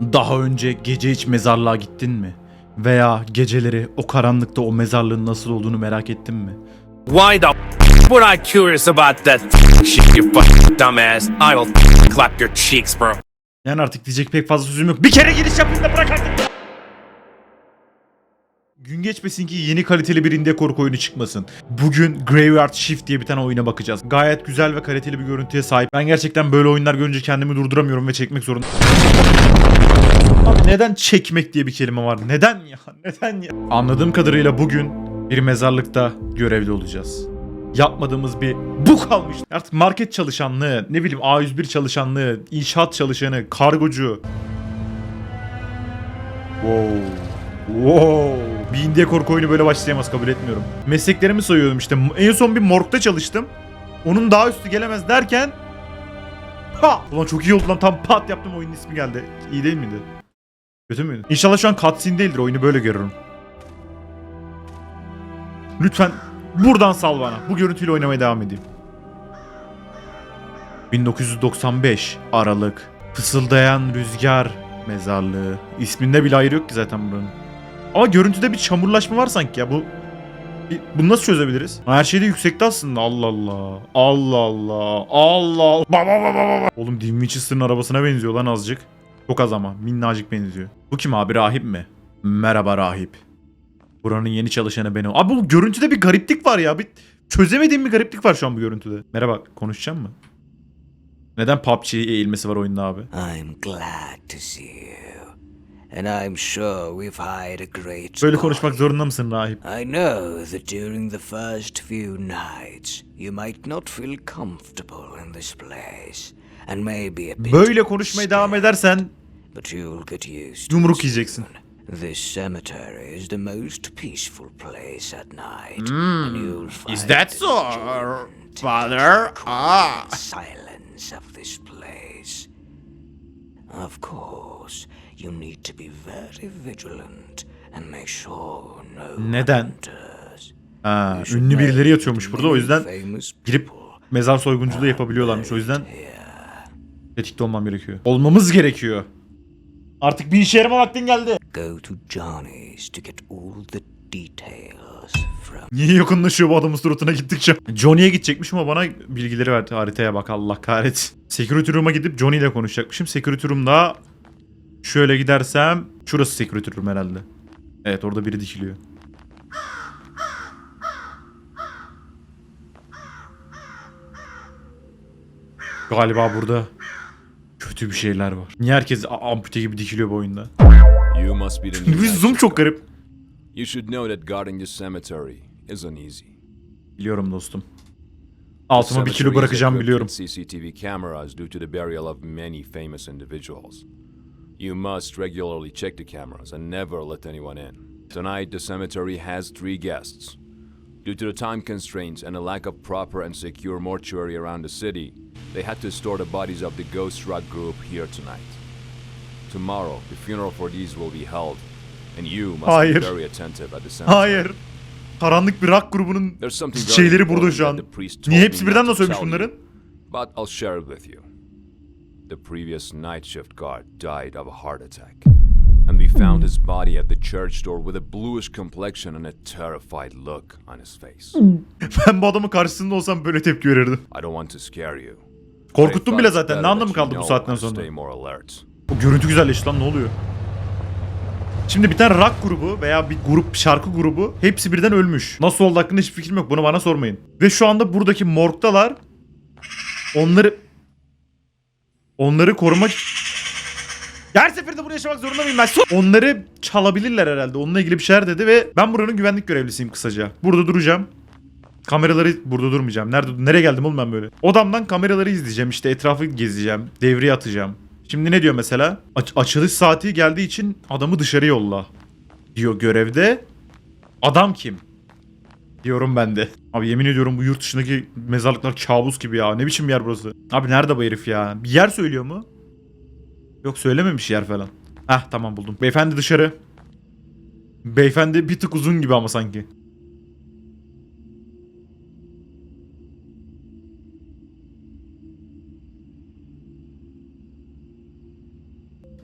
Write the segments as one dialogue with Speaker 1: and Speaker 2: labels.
Speaker 1: Daha önce gece hiç mezarlığa gittin mi? Veya geceleri o karanlıkta o mezarlığın nasıl olduğunu merak ettin mi?
Speaker 2: Why the would I curious about that shit, you fucking dumbass? I will clap your cheeks, bro.
Speaker 1: Yani artık diyecek pek fazla sözüm yok. Bir kere giriş yapayım da bırak artık. Gün geçmesin ki yeni kaliteli bir indie korku oyunu çıkmasın. Bugün Graveyard Shift diye bir tane oyuna bakacağız. Gayet güzel ve kaliteli bir görüntüye sahip. Ben gerçekten böyle oyunlar görünce kendimi durduramıyorum ve çekmek zorunda. Neden çekmek diye bir kelime var? Neden ya? Neden ya? Anladığım kadarıyla bugün bir mezarlıkta görevli olacağız. Yapmadığımız bir bu kalmış. Artık market çalışanlığı, ne bileyim A101 çalışanlığı, inşaat çalışanı, kargocu. Wow. Wow. Bir indie korku oyunu böyle başlayamaz kabul etmiyorum. Mesleklerimi sayıyordum işte. En son bir morgda çalıştım. Onun daha üstü gelemez derken Ha! Ulan çok iyi oldu lan tam pat yaptım oyunun ismi geldi. İyi değil miydi? Kötü müydü? İnşallah şu an cutscene değildir oyunu böyle görürüm. Lütfen buradan sal bana. Bu görüntüyle oynamaya devam edeyim. 1995 Aralık. Fısıldayan rüzgar mezarlığı. İsminde bile ayrı yok ki zaten buranın. Ama görüntüde bir çamurlaşma var sanki ya. Bu bunu nasıl çözebiliriz? Her şey de yüksekte aslında. Allah Allah. Allah Allah. Allah Allah. Oğlum Dean Winchester'ın arabasına benziyor lan azıcık. Çok az ama. Minnacık benziyor. Bu kim abi? Rahip mi? Merhaba rahip. Buranın yeni çalışanı benim. Abi bu görüntüde bir gariplik var ya. Bir çözemediğim bir gariplik var şu an bu görüntüde. Merhaba konuşacağım mı? Neden PUBG'ye eğilmesi var oyunda abi?
Speaker 3: I'm glad to see you. And I'm sure we've hired a great
Speaker 1: Böyle konuşmak zorunda mısın rahip?
Speaker 3: I know that during the first few nights, you might not feel comfortable in this place. And maybe a bit
Speaker 1: Böyle konuşmaya devam edersen
Speaker 3: But you'll get used to
Speaker 1: yumruk yiyeceksin.
Speaker 3: This cemetery is the most peaceful place at night. and you'll find
Speaker 1: Hmm. is that
Speaker 3: the
Speaker 1: so,
Speaker 3: enjoyment
Speaker 1: father?
Speaker 3: in the
Speaker 1: Ah.
Speaker 3: silence of this place. Of course, you need to be very vigilant and make sure no
Speaker 1: Neden?
Speaker 3: one enters.
Speaker 1: Ha, ünlü birileri yatıyormuş burada o yüzden
Speaker 3: famous
Speaker 1: girip mezar soygunculuğu yapabiliyorlarmış. O yüzden tetikte olmam gerekiyor. Olmamız gerekiyor. Artık bir işe yarama vaktin geldi.
Speaker 3: Go to Johnny's to get all the details from
Speaker 1: Niye yakınlaşıyor bu adamın suratına gittikçe? Johnny'ye gidecekmiş ama bana bilgileri verdi. Haritaya bak Allah kahretsin. Security Room'a gidip Johnny ile konuşacakmışım. Security Room'da şöyle gidersem şurası Security Room herhalde. Evet orada biri dikiliyor. Galiba burada kötü bir şeyler var. Niye herkes ampute gibi dikiliyor bu oyunda?
Speaker 4: You must be the new
Speaker 1: zoom çok garip.
Speaker 4: You should know that guarding this cemetery isn't easy.
Speaker 1: Biliyorum dostum. Altıma bir kilo bırakacağım biliyorum.
Speaker 4: CCTV cameras due to the burial of many famous individuals. You must regularly check the cameras and never let anyone in. Tonight, the cemetery has three guests. Due to the time constraints and a lack of proper and secure mortuary around the city, they had to store the bodies of the Ghost Rock group here tonight. Tomorrow, the funeral for these will be held, and you must
Speaker 1: Hayır.
Speaker 4: be very attentive at the cemetery.
Speaker 1: Hayır. Karanlık bir rock grubunun
Speaker 4: There's something very
Speaker 1: şeyleri burada
Speaker 4: important
Speaker 1: şu an.
Speaker 4: the priest
Speaker 1: Niye
Speaker 4: told
Speaker 1: hepsi
Speaker 4: me
Speaker 1: birden
Speaker 4: not to tell
Speaker 1: bunların?
Speaker 4: But I'll share it with you. The previous night shift guard died of a heart attack. We found his body at the church door with a bluish complexion and a terrified look on his face.
Speaker 1: Ben bu adamın karşısında olsam böyle tepki verirdim.
Speaker 4: I don't want to scare you.
Speaker 1: Korkuttum bile zaten. Ne anlamı kaldı bu saatten sonra?
Speaker 4: Stay more alert.
Speaker 1: O görüntü güzelleşti lan ne oluyor? Şimdi bir tane rock grubu veya bir grup şarkı grubu hepsi birden ölmüş. Nasıl oldu hakkında hiçbir fikrim yok. Bunu bana sormayın. Ve şu anda buradaki morgdalar onları onları korumak her seferinde bunu yaşamak zorunda mıyım ben? Onları çalabilirler herhalde. Onunla ilgili bir şeyler dedi ve ben buranın güvenlik görevlisiyim kısaca. Burada duracağım. Kameraları burada durmayacağım. Nerede nereye geldim oğlum ben böyle? Odamdan kameraları izleyeceğim. işte etrafı gezeceğim. Devreye atacağım. Şimdi ne diyor mesela? Aç- açılış saati geldiği için adamı dışarı yolla. Diyor görevde. Adam kim? Diyorum ben de. Abi yemin ediyorum bu yurt dışındaki mezarlıklar kabus gibi ya. Ne biçim yer burası? Abi nerede bu herif ya? Bir yer söylüyor mu? Yok söylememiş yer falan. Heh tamam buldum. Beyefendi dışarı. Beyefendi bir tık uzun gibi ama sanki.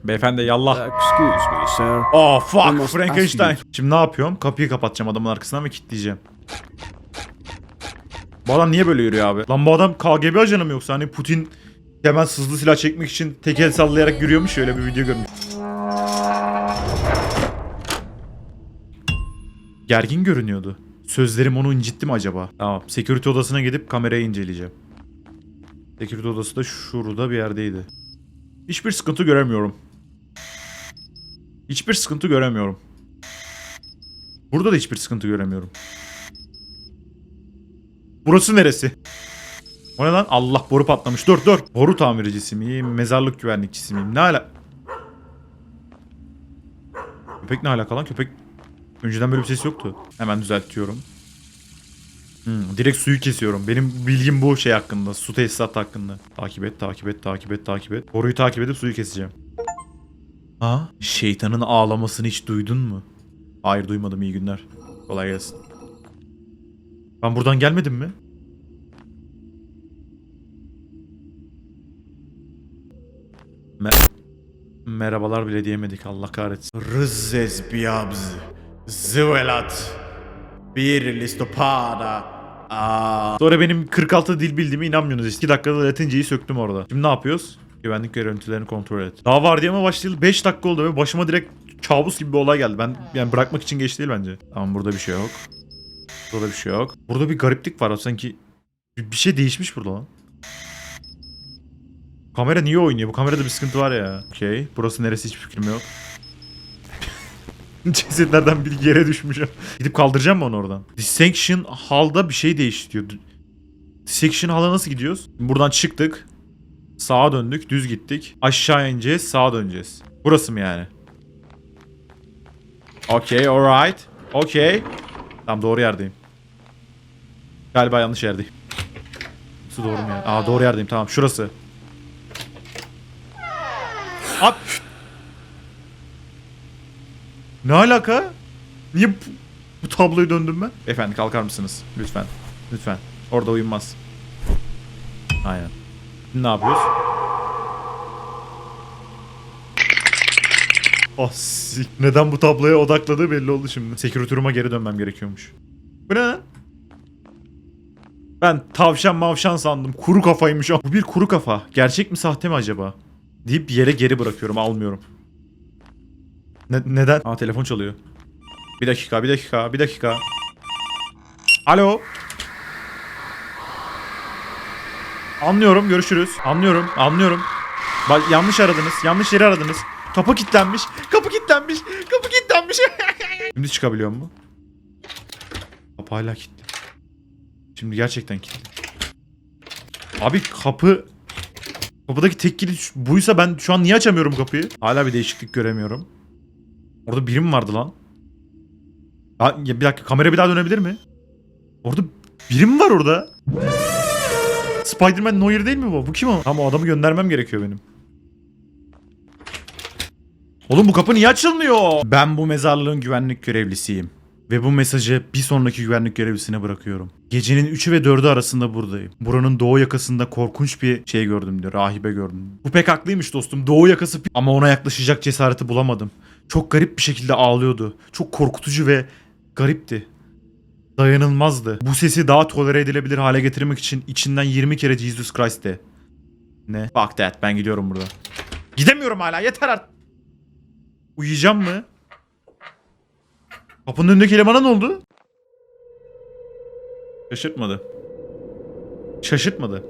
Speaker 1: Beyefendi yallah.
Speaker 5: Excuse me, sir.
Speaker 1: Oh fuck Frankenstein. Şimdi ne yapıyorum? Kapıyı kapatacağım adamın arkasından ve kilitleyeceğim. Bu adam niye böyle yürüyor abi? Lan bu adam KGB ajanı mı yoksa hani Putin hemen hızlı silah çekmek için tek el sallayarak yürüyormuş şöyle bir video görmüş. Gergin görünüyordu. Sözlerim onu incitti mi acaba? Tamam. Security odasına gidip kamerayı inceleyeceğim. Security odası da şurada bir yerdeydi. Hiçbir sıkıntı göremiyorum. Hiçbir sıkıntı göremiyorum. Burada da hiçbir sıkıntı göremiyorum. Burası neresi? O ne lan? Allah boru patlamış. Dur dur. Boru tamircisi miyim? Mezarlık güvenlikçisi miyim? Ne ala... Köpek ne alaka lan? Köpek... Önceden böyle bir ses yoktu. Hemen düzeltiyorum. Hmm, direkt suyu kesiyorum. Benim bilgim bu şey hakkında. Su tesisatı hakkında. Takip et, takip et, takip et, takip et. Boruyu takip edip suyu keseceğim. Ha? Şeytanın ağlamasını hiç duydun mu? Hayır duymadım iyi günler. Kolay gelsin. Ben buradan gelmedim mi? Me Merhabalar bile diyemedik Allah kahretsin. Rızez biyabz. Zıvelat. Bir listopada. Aa. Sonra benim 46 dil bildiğime inanmıyorsunuz. 2 dakikada Latinceyi söktüm orada. Şimdi ne yapıyoruz? Güvenlik görüntülerini kontrol et. Daha var diye mi başlayalı 5 dakika oldu ve başıma direkt kabus gibi bir olay geldi. Ben yani bırakmak için geç değil bence. Tamam burada bir şey yok. Burada bir şey yok. Burada bir gariplik var. Sanki bir şey değişmiş burada lan. Kamera niye oynuyor? Bu kamerada bir sıkıntı var ya. Okey. Burası neresi hiç fikrim yok. Cesetlerden biri yere düşmüş. Gidip kaldıracağım mı onu oradan? Dissection Hall'da bir şey değişti Dissection Hall'a nasıl gidiyoruz? Buradan çıktık. Sağa döndük. Düz gittik. Aşağı ineceğiz. Sağa döneceğiz. Burası mı yani? Okey. Alright. Okey. Tamam doğru yerdeyim. Galiba yanlış yerdeyim. Su doğru mu ya? Aa doğru yerdeyim. Tamam şurası. At. Ne alaka? Niye bu, bu tabloyu döndüm ben? Efendi kalkar mısınız? Lütfen. Lütfen. Orada uyunmaz. Aynen. Ne yapıyoruz? Sik. Neden bu tabloya odakladığı belli oldu şimdi. Security room'a geri dönmem gerekiyormuş. Bu ne lan? Ben tavşan mavşan sandım. Kuru kafaymış o. Bu bir kuru kafa. Gerçek mi sahte mi acaba? Deyip yere geri bırakıyorum. Almıyorum. Ne- neden? Aa telefon çalıyor. Bir dakika, bir dakika, bir dakika. Alo. Anlıyorum, görüşürüz. Anlıyorum, anlıyorum. Bak yanlış aradınız, yanlış yeri aradınız. Kapı kilitlenmiş, kapı kilitlenmiş, kapı kilitlenmiş. Şimdi çıkabiliyor mu? Kapı hala kilitli. Şimdi gerçekten kilitli. Abi kapı... Kapıdaki tek kilit buysa ben şu an niye açamıyorum kapıyı? Hala bir değişiklik göremiyorum. Orada biri mi vardı lan? Ya, bir dakika kamera bir daha dönebilir mi? Orada biri mi var orada? Spider-Man Noir değil mi bu? Bu kim o? Tamam o adamı göndermem gerekiyor benim. Oğlum bu kapı niye açılmıyor? Ben bu mezarlığın güvenlik görevlisiyim. Ve bu mesajı bir sonraki güvenlik görevlisine bırakıyorum. Gecenin 3'ü ve 4'ü arasında buradayım. Buranın doğu yakasında korkunç bir şey gördüm diyor. Rahibe gördüm. Bu pek haklıymış dostum. Doğu yakası ama ona yaklaşacak cesareti bulamadım. Çok garip bir şekilde ağlıyordu. Çok korkutucu ve garipti. Dayanılmazdı. Bu sesi daha tolere edilebilir hale getirmek için içinden 20 kere Jesus Christ de. Ne? Fuck that. Ben gidiyorum burada. Gidemiyorum hala. Yeter artık. Uyuyacağım mı? Kapının önündeki elemana ne oldu? Şaşırtmadı. Şaşırtmadı.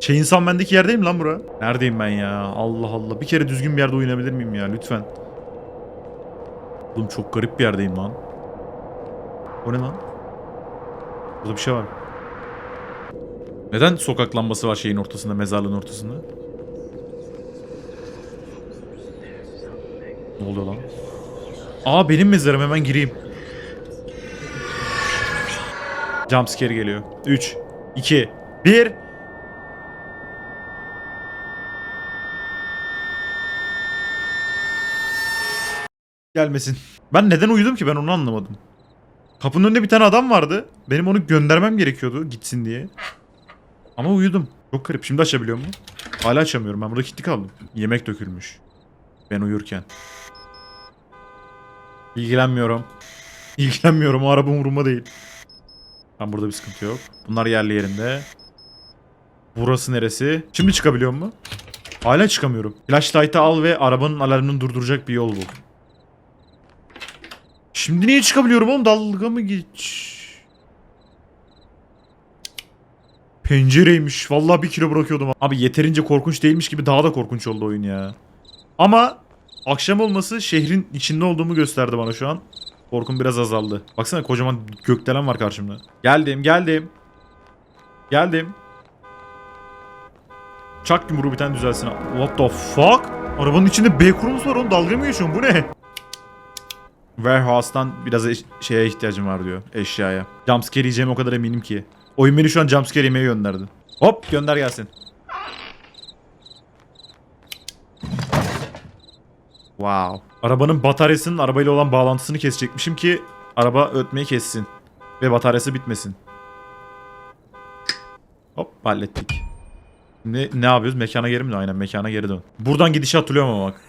Speaker 1: Şey insan bendeki yerdeyim lan bura. Neredeyim ben ya? Allah Allah. Bir kere düzgün bir yerde uyunabilir miyim ya? Lütfen. Oğlum çok garip bir yerdeyim lan. O ne lan? Burada bir şey var. Neden sokak lambası var şeyin ortasında, mezarlığın ortasında? Ne oluyor lan? Aa benim mezarım hemen gireyim. Jumpscare geliyor. 3, 2, 1. Gelmesin. Ben neden uyudum ki ben onu anlamadım. Kapının önünde bir tane adam vardı. Benim onu göndermem gerekiyordu gitsin diye. Ama uyudum. Çok garip. Şimdi açabiliyor mu? Hala açamıyorum. Ben burada kilitli kaldım. Yemek dökülmüş. Ben uyurken. İlgilenmiyorum. İlgilenmiyorum. O araba umurumda değil. Ben burada bir sıkıntı yok. Bunlar yerli yerinde. Burası neresi? Şimdi çıkabiliyor mu? Hala çıkamıyorum. Flashlight'ı al ve arabanın alarmını durduracak bir yol bul. Şimdi niye çıkabiliyorum oğlum? Dalga mı geç? Pencereymiş. Vallahi bir kilo bırakıyordum. Abi yeterince korkunç değilmiş gibi daha da korkunç oldu oyun ya. Ama akşam olması şehrin içinde olduğumu gösterdi bana şu an. Korkum biraz azaldı. Baksana kocaman gökdelen var karşımda. Geldim geldim. Geldim. Çak yumruğu bir tane düzelsin. What the fuck? Arabanın içinde backrooms var oğlum dalga mı geçiyorsun bu ne? Warehouse'dan biraz şeye ihtiyacım var diyor eşyaya. Jumpscare yiyeceğime o kadar eminim ki. Oyun beni şu an jumpscare yemeye gönderdi. Hop gönder gelsin. Wow. Arabanın bataryasının arabayla olan bağlantısını kesecekmişim ki araba ötmeyi kessin. Ve bataryası bitmesin. Hop hallettik. Ne, ne yapıyoruz? Mekana geri mi? Aynen mekana geri dön. Buradan gidişi hatırlıyorum ama bak.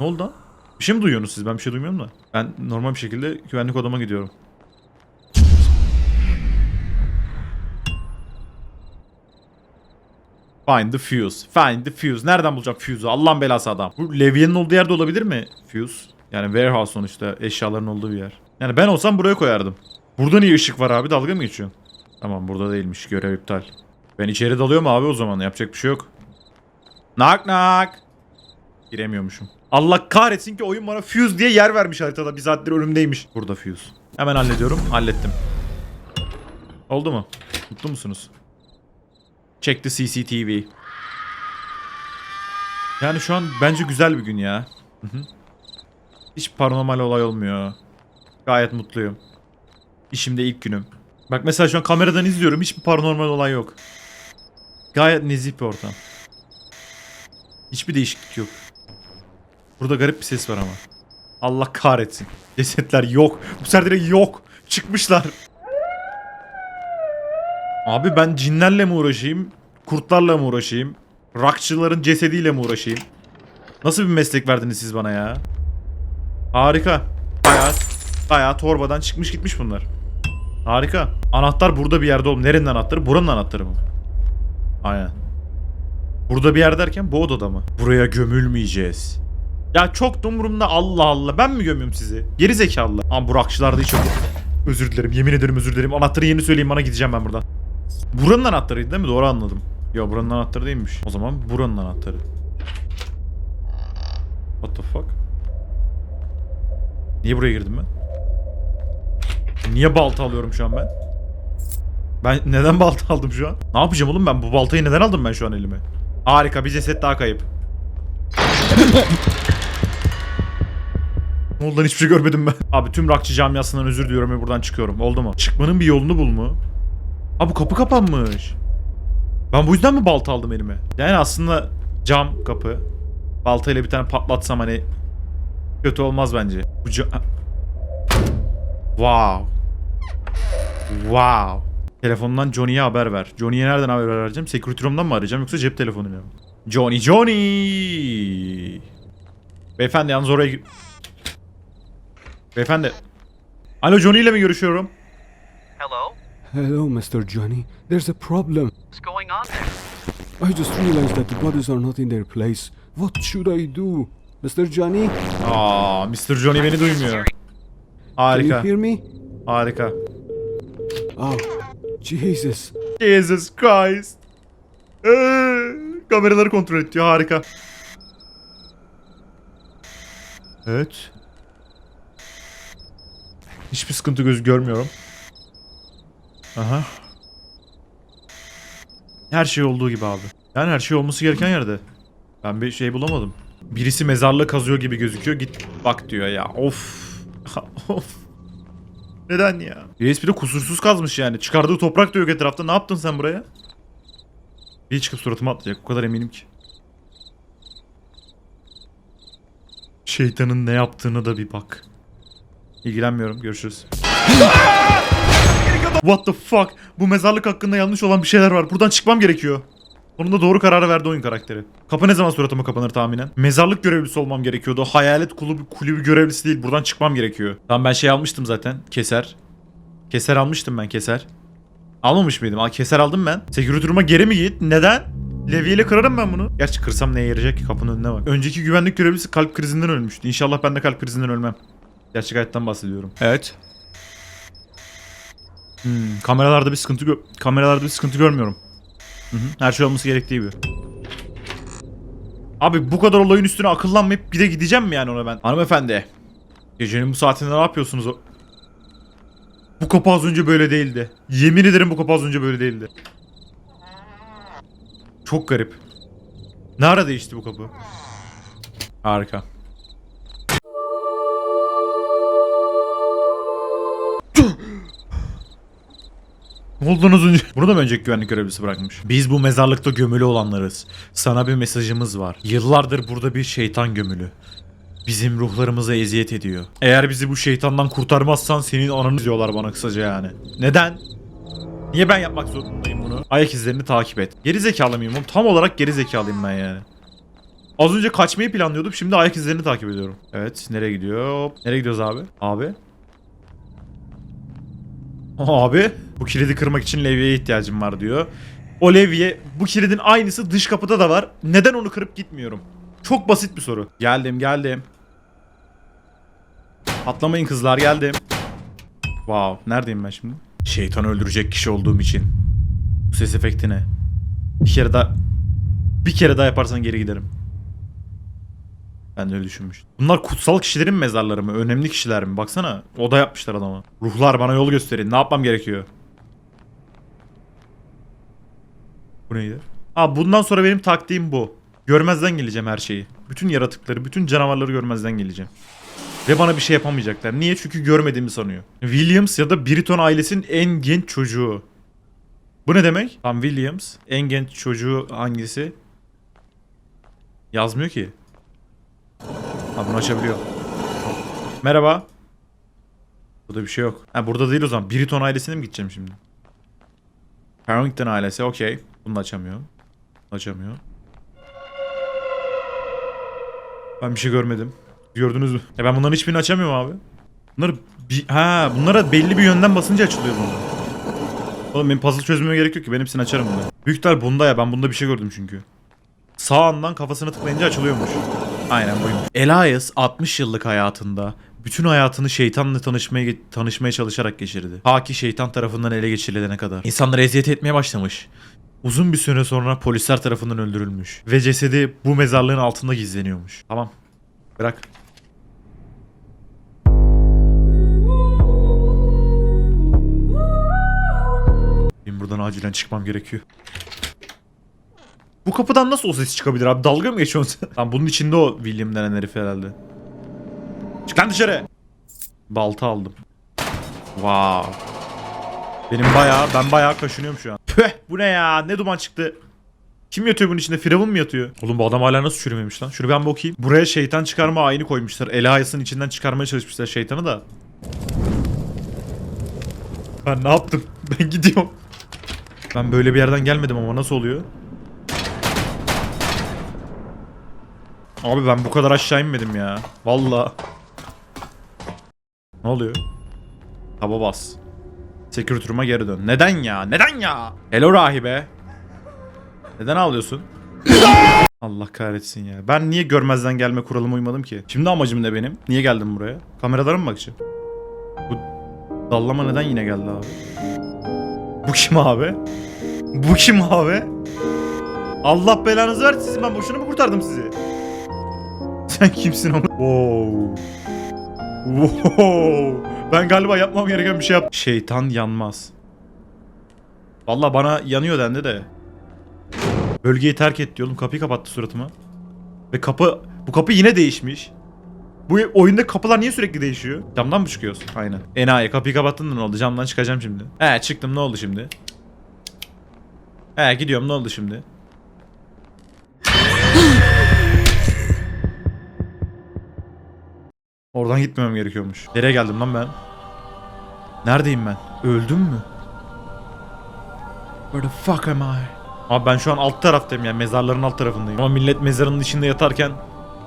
Speaker 1: Ne oldu lan? Bir şey mi duyuyorsunuz siz? Ben bir şey duymuyorum da. Ben normal bir şekilde güvenlik odama gidiyorum. Find the fuse. Find the fuse. Nereden bulacağım fuse'u? Allah'ın belası adam. Bu levyenin olduğu yerde olabilir mi? Fuse. Yani warehouse sonuçta eşyaların olduğu bir yer. Yani ben olsam buraya koyardım. Burada niye ışık var abi? Dalga mı geçiyorsun? Tamam burada değilmiş. Görev iptal. Ben içeri dalıyorum abi o zaman. Yapacak bir şey yok. Knock knock. Giremiyormuşum. Allah kahretsin ki oyun bana fuse diye yer vermiş haritada. Bir saattir. Burada fuse. Hemen hallediyorum. Hallettim. Oldu mu? Mutlu musunuz? Check the CCTV. Yani şu an bence güzel bir gün ya. Hiç paranormal olay olmuyor. Gayet mutluyum. İşimde ilk günüm. Bak mesela şu an kameradan izliyorum. Hiçbir paranormal olay yok. Gayet nezih bir ortam. Hiçbir değişiklik yok. Burada garip bir ses var ama. Allah kahretsin. Cesetler yok. Bu sefer direkt yok. Çıkmışlar. Abi ben cinlerle mi uğraşayım? Kurtlarla mı uğraşayım? Rakçıların cesediyle mi uğraşayım? Nasıl bir meslek verdiniz siz bana ya? Harika. Bayağı, bayağı torbadan çıkmış gitmiş bunlar. Harika. Anahtar burada bir yerde oğlum. Nerenin anahtarı? Buranın anahtarı mı? Aynen. Burada bir yer derken bu odada mı? Buraya gömülmeyeceğiz. Ya çok da umurumda Allah Allah. Ben mi gömüyorum sizi? Geri zekalı. Ama bu rakçılarda hiç yok. Özür dilerim. Yemin ederim özür dilerim. Anahtarı yeni söyleyeyim bana gideceğim ben buradan. Buranın anahtarıydı değil mi? Doğru anladım. Yo buranın anahtarı değilmiş. O zaman buranın anahtarı. What the fuck? Niye buraya girdim ben? Niye balta alıyorum şu an ben? Ben neden balta aldım şu an? Ne yapacağım oğlum ben? Bu baltayı neden aldım ben şu an elime? Harika bir ceset daha kayıp. Lan hiçbir şey görmedim ben. Abi tüm rakçı camiasından özür diliyorum ve buradan çıkıyorum. Oldu mu? Çıkmanın bir yolunu bul mu? Ha bu kapı kapanmış. Ben bu yüzden mi balta aldım elime? Yani aslında cam kapı. Baltayla bir tane patlatsam hani kötü olmaz bence. Bu Wow. Wow. Telefondan Johnny'ye haber ver. Johnny'ye nereden haber vereceğim? Security Room'dan mı arayacağım yoksa cep telefonuyla mı? Johnny Johnny. Beyefendi yalnız oraya Beyefendi. Alo Johnny ile mi görüşüyorum?
Speaker 5: Hello?
Speaker 6: Mr. Johnny. There's a problem.
Speaker 5: What's going on there?
Speaker 6: I just realized that the bodies are not in their place. What should I do? Mr. Johnny,
Speaker 1: Aa, Mr. Johnny beni duymuyor.
Speaker 6: can you
Speaker 1: Harika.
Speaker 6: hear me?
Speaker 1: Harika.
Speaker 6: Oh, Jesus.
Speaker 1: Jesus Christ. Ee, kameraları kontrol et diyor. Harika. Evet. Hiçbir sıkıntı göz görmüyorum. Aha. Her şey olduğu gibi abi. Yani her şey olması gereken yerde. Ben bir şey bulamadım. Birisi mezarlığı kazıyor gibi gözüküyor. Git bak diyor ya. Of. of. Neden ya? Reis bir de kusursuz kazmış yani. Çıkardığı toprak da yok etrafta. Ne yaptın sen buraya? Bir çıkıp suratıma atlayacak. O kadar eminim ki. Şeytanın ne yaptığını da bir bak. İlgilenmiyorum. Görüşürüz. What the fuck? Bu mezarlık hakkında yanlış olan bir şeyler var. Buradan çıkmam gerekiyor. Sonunda doğru kararı verdi oyun karakteri. Kapı ne zaman suratıma kapanır tahminen? Mezarlık görevlisi olmam gerekiyordu. Hayalet kulübü, kulübü görevlisi değil. Buradan çıkmam gerekiyor. Tamam ben şey almıştım zaten. Keser. Keser almıştım ben keser. Almamış mıydım? Aa, keser aldım ben. Security geri mi git? Neden? Levyeyle kırarım ben bunu. Gerçi kırsam neye yarayacak ki kapının önüne bak. Önceki güvenlik görevlisi kalp krizinden ölmüştü. İnşallah ben de kalp krizinden ölmem. Gerçek hayattan bahsediyorum. Evet. Hmm, kameralarda bir sıkıntı gö- kameralarda bir sıkıntı görmüyorum. Hı hı, her şey olması gerektiği gibi. Abi bu kadar olayın üstüne akıllanmayıp bir de gideceğim mi yani ona ben? Hanımefendi. Gecenin bu saatinde ne yapıyorsunuz o? Bu kapı az önce böyle değildi. Yemin ederim bu kapı az önce böyle değildi. Çok garip. Ne ara değişti bu kapı? Harika. Az önce? Bunu da mı önceki güvenlik görevlisi bırakmış? Biz bu mezarlıkta gömülü olanlarız. Sana bir mesajımız var. Yıllardır burada bir şeytan gömülü. Bizim ruhlarımıza eziyet ediyor. Eğer bizi bu şeytandan kurtarmazsan senin ananı diyorlar bana kısaca yani. Neden? Niye ben yapmak zorundayım bunu? Ayak izlerini takip et. Geri zekalı mıyım? Tam olarak geri zekalıyım ben yani. Az önce kaçmayı planlıyordum. Şimdi ayak izlerini takip ediyorum. Evet. Nereye gidiyor? Nereye gidiyoruz abi? Abi. Abi. Bu kilidi kırmak için levyeye ihtiyacım var diyor. O levye bu kilidin aynısı dış kapıda da var. Neden onu kırıp gitmiyorum? Çok basit bir soru. Geldim geldim. Atlamayın kızlar geldim. Wow. Neredeyim ben şimdi? Şeytanı öldürecek kişi olduğum için. Bu ses efekti ne? Bir kere daha... Bir kere daha yaparsan geri giderim. Ben de öyle düşünmüştüm. Bunlar kutsal kişilerin mezarları mı? Önemli kişiler mi? Baksana. Oda yapmışlar adama. Ruhlar bana yol gösterin. Ne yapmam gerekiyor? Bu neydi? Aa bundan sonra benim taktiğim bu. Görmezden geleceğim her şeyi. Bütün yaratıkları, bütün canavarları görmezden geleceğim. Ve bana bir şey yapamayacaklar. Niye? Çünkü görmediğimi sanıyor. Williams ya da Britton ailesinin en genç çocuğu. Bu ne demek? Tam Williams. En genç çocuğu hangisi? Yazmıyor ki. Ha bunu açabiliyor. Merhaba. Burada bir şey yok. Ha burada değil o zaman. Britton ailesine mi gideceğim şimdi? Harrington ailesi okey. Bunu da açamıyor. Açamıyor. Ben bir şey görmedim. Gördünüz mü? E ben bunların hiçbirini açamıyorum abi. Bunları bir, ha bunlara belli bir yönden basınca açılıyor bunlar. Oğlum benim puzzle çözmeme gerek yok ki ben hepsini açarım bunu. Büyük ihtimal bunda ya ben bunda bir şey gördüm çünkü. Sağından kafasını tıklayınca açılıyormuş. Aynen buymuş. Elias 60 yıllık hayatında bütün hayatını şeytanla tanışmaya tanışmaya çalışarak geçirdi. Ta ki şeytan tarafından ele geçirilene kadar. İnsanları eziyet etmeye başlamış. Uzun bir süre sonra polisler tarafından öldürülmüş. Ve cesedi bu mezarlığın altında gizleniyormuş. Tamam. Bırak. Benim buradan acilen çıkmam gerekiyor. Bu kapıdan nasıl o ses çıkabilir abi? Dalga mı geçiyorsun sen? Tamam bunun içinde o William denen herif herhalde. Çık lan dışarı. Balta aldım. Wow. Benim bayağı, ben bayağı kaşınıyorum şu an. Püh bu ne ya? Ne duman çıktı? Kim yatıyor bunun içinde? Firavun mu yatıyor? Oğlum bu adam hala nasıl çürümemiş lan? Şunu ben bir okuyayım. Buraya şeytan çıkarma ayini koymuşlar. Elias'ın içinden çıkarmaya çalışmışlar şeytanı da. Ben ne yaptım? Ben gidiyorum. Ben böyle bir yerden gelmedim ama nasıl oluyor? Abi ben bu kadar aşağı inmedim ya. Valla. Ne oluyor? Taba bas. Security room'a geri dön. Neden ya? Neden ya? Hello rahibe. Neden ağlıyorsun? Allah kahretsin ya. Ben niye görmezden gelme kuralıma uymadım ki? Şimdi amacım ne benim? Niye geldim buraya? Kameralara mı bakacağım? Bu dallama neden yine geldi abi? Bu kim abi? Bu kim abi? Allah belanızı versin sizi. Ben boşuna mı kurtardım sizi? Sen kimsin ama? Wow. Wow. Ben galiba yapmam gereken bir şey yap. Şeytan yanmaz. Valla bana yanıyor dendi de. Bölgeyi terk et diyor. Oğlum kapıyı kapattı suratıma. Ve kapı... Bu kapı yine değişmiş. Bu oyunda kapılar niye sürekli değişiyor? Camdan mı çıkıyorsun? Aynen. Enayi kapıyı kapattın da ne oldu? Camdan çıkacağım şimdi. He çıktım ne oldu şimdi? He gidiyorum ne oldu şimdi? Oradan gitmemem gerekiyormuş. Nereye geldim lan ben? Neredeyim ben? Öldüm mü? Where the fuck am I? Abi ben şu an alt taraftayım yani mezarların alt tarafındayım. Ama millet mezarının içinde yatarken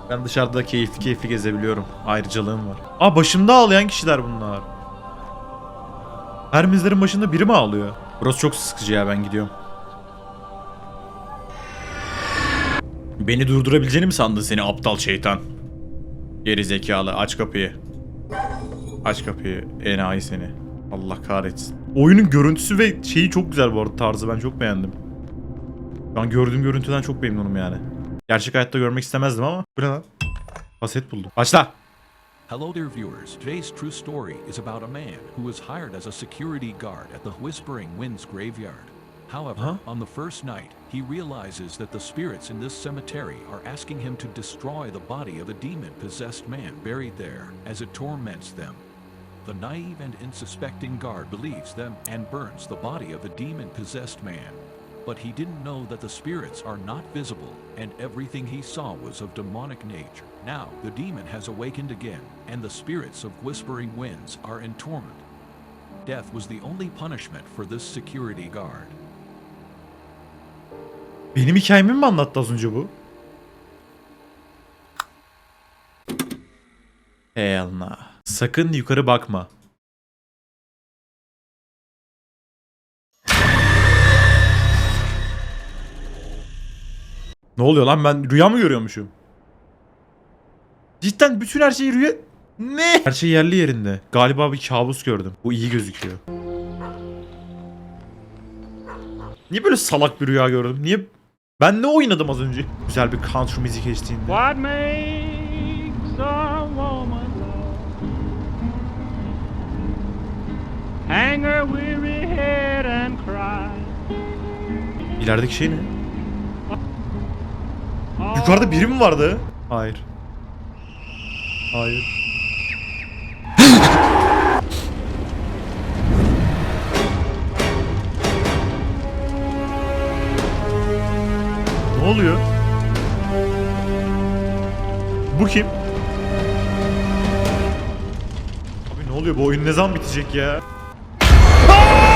Speaker 1: ben dışarıda keyifli keyifli gezebiliyorum. Ayrıcalığım var. Aa başımda ağlayan kişiler bunlar. Her mezarın başında biri mi ağlıyor? Burası çok sıkıcı ya ben gidiyorum. Beni durdurabileceğini mi sandın seni aptal şeytan? Geri zekalı aç kapıyı. Aç kapıyı enayi seni. Allah kahretsin. Oyunun görüntüsü ve şeyi çok güzel bu arada tarzı ben çok beğendim. Şu an gördüğüm görüntüden çok memnunum yani. Gerçek hayatta görmek istemezdim ama. Bu ne lan? Kaset buldum. Başla.
Speaker 7: Hello there, viewers. Today's true story is about a man who was hired as a security guard at the Whispering Winds graveyard. However,
Speaker 1: Huh?
Speaker 7: on the first night, he realizes that the spirits in this cemetery are asking him to destroy the body of a demon possessed man buried there as it torments them. The naive and unsuspecting guard believes them and burns the body of a demon possessed man. But he didn't know that the spirits are not visible and everything he saw was of demonic nature. Now, the demon has awakened again, and the spirits of Whispering Winds are in torment. Death was the only punishment for this security guard.
Speaker 1: Benim hikayemi mi anlattı az önce bu? Hey Allah. Sakın yukarı bakma. Ne oluyor lan ben rüya mı görüyormuşum? Cidden bütün her şey rüya... Ne? Her şey yerli yerinde. Galiba bir kabus gördüm. Bu iyi gözüküyor. Niye böyle salak bir rüya gördüm? Niye? Ben ne oynadım az önce? Güzel bir country müzik eşliğinde.
Speaker 8: What makes a woman? Hang her weary head and cry.
Speaker 1: İlerideki şey ne? Yukarıda biri mi vardı? Hayır. Hayır. Ne oluyor? Bu kim? Abi ne oluyor? Bu oyun ne zaman bitecek ya?